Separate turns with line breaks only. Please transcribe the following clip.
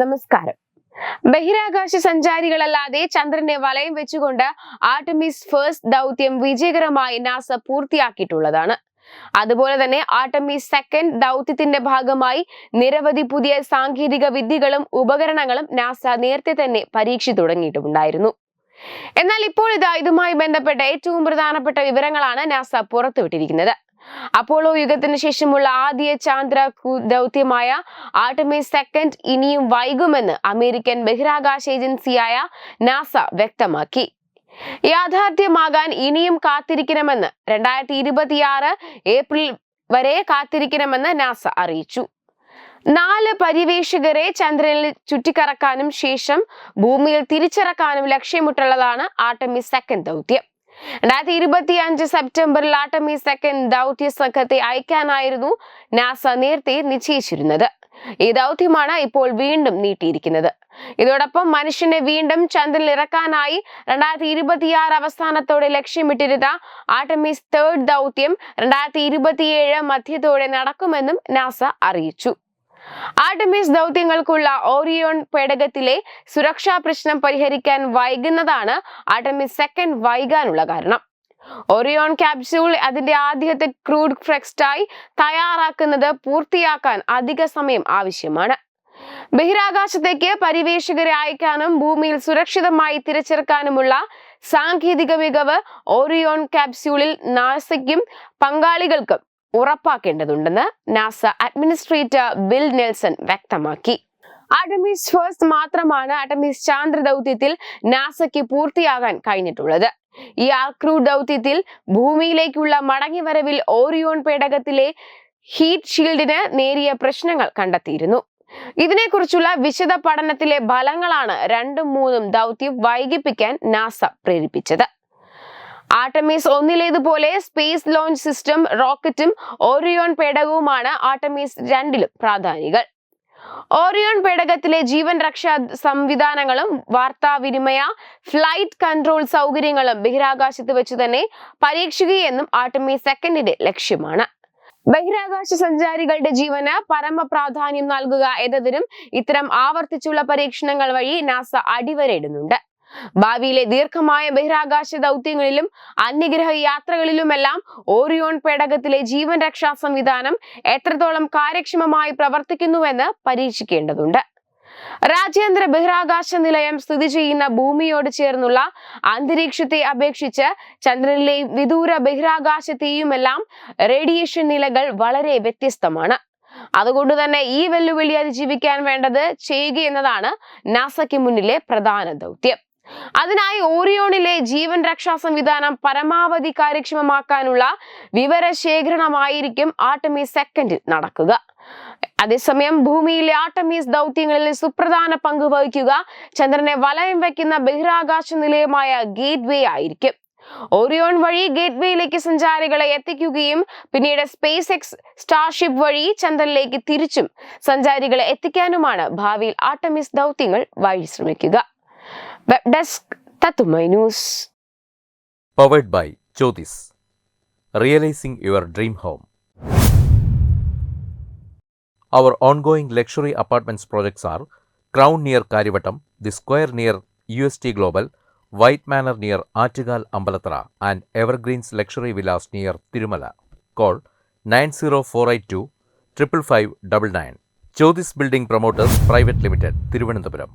നമസ്കാരം. ബഹിരാകാശ സഞ്ചാരികളല്ലാതെ ചന്ദ്രനെ വലയം വെച്ചുകൊണ്ട് ആർട്ടമിസ് ഫസ്റ്റ് ദൗത്യം വിജയകരമായി നാസ പൂർത്തിയാക്കിയിട്ടുള്ളതാണ്. അതുപോലെ തന്നെ ആർട്ടമിസ് സെക്കൻഡ് ദൗത്യത്തിന്റെ ഭാഗമായി നിരവധി പുതിയ സാങ്കേതിക വിദ്യകളും ഉപകരണങ്ങളും നാസ നേരത്തെ തന്നെ പരീക്ഷിച്ചു തുടങ്ങിയിട്ടുണ്ടായിരുന്നു എന്നാൽ ഇപ്പോൾ ഇതാ ഇതുമായി ബന്ധപ്പെട്ട ഏറ്റവും പ്രധാനപ്പെട്ട വിവരങ്ങളാണ് നാസ പുറത്തുവിട്ടിരിക്കുന്നത്. അപ്പോളോ യുഗത്തിന് ശേഷമുള്ള ആദ്യ ചാന്ദ്ര ദൗത്യമായ ആർട്ടമിസ് സെക്കൻഡ് ഇനിയും വൈകുമെന്ന് അമേരിക്കൻ ബഹിരാകാശ ഏജൻസിയായ നാസ വ്യക്തമാക്കി. യാഥാർത്ഥ്യമാകാൻ ഇനിയും കാത്തിരിക്കണമെന്ന് രണ്ടായിരത്തി ഇരുപത്തിയാറ് ഏപ്രിൽ വരെ കാത്തിരിക്കണമെന്ന് നാസ അറിയിച്ചു. നാല് പര്യവേഷകരെ ചന്ദ്രനിൽ ചുറ്റിക്കറക്കാനും ശേഷം ഭൂമിയിൽ തിരിച്ചിറക്കാനും ലക്ഷ്യമിട്ടുള്ളതാണ് ആർട്ടമിസ് സെക്കൻഡ് ദൗത്യം. രണ്ടായിരത്തി ഇരുപത്തി അഞ്ച് സെപ്റ്റംബറിൽ ആട്ടമി സെക്കൻഡ് ദൗത്യ സംഘത്തെ അയക്കാനായിരുന്നു നാസ നേരത്തെ നിശ്ചയിച്ചിരുന്നത്. ഈ ദൗത്യമാണ് ഇപ്പോൾ വീണ്ടും നീട്ടിയിരിക്കുന്നത്. ഇതോടൊപ്പം മനുഷ്യനെ വീണ്ടും ചന്ദ്രനിൽ ഇറക്കാനായി രണ്ടായിരത്തി ഇരുപത്തിയാറ് അവസാനത്തോടെ ലക്ഷ്യമിട്ടിരുന്ന ആട്ടമീസ് തേർഡ് ദൗത്യം രണ്ടായിരത്തി ഇരുപത്തിയേഴ് മധ്യത്തോടെ നടക്കുമെന്നും നാസ അറിയിച്ചു. ആർട്ടമിസ് ദൗത്യങ്ങൾക്കുള്ള ഓറിയോൺ പേടകത്തിലെ സുരക്ഷാ പ്രശ്നം പരിഹരിക്കാൻ വൈകുന്നതാണ് ആർട്ടമിസ് സെക്കൻഡ് വൈകാനുള്ള കാരണം. ഓറിയോൺ ക്യാപ്സ്യൂൾ അതിന്റെ ആദ്യത്തെ ക്രൂഡ് ഫ്രെക്സ്റ്റായി തയ്യാറാക്കുന്നത് പൂർത്തിയാക്കാൻ അധിക സമയം ആവശ്യമാണ്. ബഹിരാകാശത്തേക്ക് പരിവേഷകരെ അയക്കാനും ഭൂമിയിൽ സുരക്ഷിതമായി തിരിച്ചെറക്കാനുമുള്ള സാങ്കേതിക മികവ് ഓറിയോൺ ക്യാപ്സ്യൂളിൽ നാസയ്ക്കും പങ്കാളികൾക്കും ഉറപ്പാക്കേണ്ടതുണ്ടെന്ന് നാസ അഡ്മിനിസ്ട്രേറ്റർ ബിൽ നെൽസൺ വ്യക്തമാക്കി. അഡമിസ് ഫസ്റ്റ് മാത്രമാണ് അഡമിസ് ചാന്ദ്ര ദൗത്യത്തിൽ നാസയ്ക്ക് പൂർത്തിയാകാൻ കഴിഞ്ഞിട്ടുള്ളത്. ഈ ആക്രൂ ദൗത്യത്തിൽ ഭൂമിയിലേക്കുള്ള മടങ്ങിവരവിൽ ഓറിയോൺ പേടകത്തിലെ ഹീറ്റ് ഷീൽഡിന് നേരിയ പ്രശ്നങ്ങൾ കണ്ടെത്തിയിരുന്നു. ഇതിനെക്കുറിച്ചുള്ള വിശദ പഠനത്തിലെ ഫലങ്ങളാണ് രണ്ടും മൂന്നും ദൗത്യം വൈകിപ്പിക്കാൻ നാസ പ്രേരിപ്പിച്ചത്. ആർട്ടമീസ് ഒന്നിലേതുപോലെ സ്പേസ് ലോഞ്ച് സിസ്റ്റം റോക്കറ്റും ഓറിയോൺ പേടകവുമാണ് ആർട്ടമീസ് രണ്ടിലും പ്രാധാനികൾ. ഓറിയോൺ പേടകത്തിലെ ജീവൻ രക്ഷാ സംവിധാനങ്ങളും വാർത്താവിനിമയ ഫ്ലൈറ്റ് കൺട്രോൾ സൗകര്യങ്ങളും ബഹിരാകാശത്ത് വെച്ച് തന്നെ പരീക്ഷിക്കുകയെന്നും ആർട്ടമീസ് സെക്കൻഡിന്റെ ലക്ഷ്യമാണ്. ബഹിരാകാശ സഞ്ചാരികളുടെ ജീവന് പരമ പ്രാധാന്യം നൽകുക എന്നതിനും ഇത്തരം ആവർത്തിച്ചുള്ള പരീക്ഷണങ്ങൾ വഴി നാസ അടിവരയിടുന്നുണ്ട്. ഭാവിയിലെ ദീർഘമായ ബഹിരാകാശ ദൗത്യങ്ങളിലും അന്യഗ്രഹ യാത്രകളിലുമെല്ലാം ഓറിയോൺ പേടകത്തിലെ ജീവൻ രക്ഷാ സംവിധാനം എത്രത്തോളം കാര്യക്ഷമമായി പ്രവർത്തിക്കുന്നുവെന്ന് പരീക്ഷിക്കേണ്ടതുണ്ട്. രാജ്യാന്തര ബഹിരാകാശ നിലയം സ്ഥിതി ചെയ്യുന്ന ഭൂമിയോട് ചേർന്നുള്ള അന്തരീക്ഷത്തെ അപേക്ഷിച്ച് ചന്ദ്രനിലെയും വിദൂര ബഹിരാകാശത്തെയുമെല്ലാം റേഡിയേഷൻ നിലകൾ വളരെ വ്യത്യസ്തമാണ്. അതുകൊണ്ട് തന്നെ ഈ വെല്ലുവിളി അതിജീവിക്കാൻ വേണ്ടത് ചെയ്യുക എന്നതാണ് നാസയ്ക്ക് മുന്നിലെ പ്രധാന ദൗത്യം. അതിനായി ഓറിയോണിലെ ജീവൻ രക്ഷാ സംവിധാനം പരമാവധി കാര്യക്ഷമമാക്കാനുള്ള വിവരശേഖരണമായിരിക്കും ആർട്ടമീസ് സെക്കൻഡിൽ നടക്കുക. അതേസമയം ഭൂമിയിലെ ആർട്ടമീസ് ദൗത്യങ്ങളിൽ സുപ്രധാന പങ്ക് വഹിക്കുക ചന്ദ്രനെ വലയം വയ്ക്കുന്ന ബഹിരാകാശ നിലയമായ ഗേറ്റ്വേ ആയിരിക്കും. ഓറിയോൺ വഴി ഗേറ്റ്വേയിലേക്ക് സഞ്ചാരികളെ എത്തിക്കുകയും പിന്നീട് സ്പേസ് എക്സ് സ്റ്റാർഷിപ്പ് വഴി ചന്ദ്രനിലേക്ക് തിരിച്ചും സഞ്ചാരികളെ എത്തിക്കാനുമാണ് ഭാവിയിൽ ആർട്ടമിസ് ദൗത്യങ്ങൾ വഴി ശ്രമിക്കുക. വെബ് ഡെസ്ക് തത്തുമൈ news
powered by Jyothis realising your dream home Our ongoing luxury apartments projects are Crown near Karivattam, The Square near UST Global, White Manor near Attigal Ambalatra, and Evergreens Luxury Villas near Tirumala. Call 90482 55599. Jyotis Building Promoters Private Limited, Thiruvananthapuram.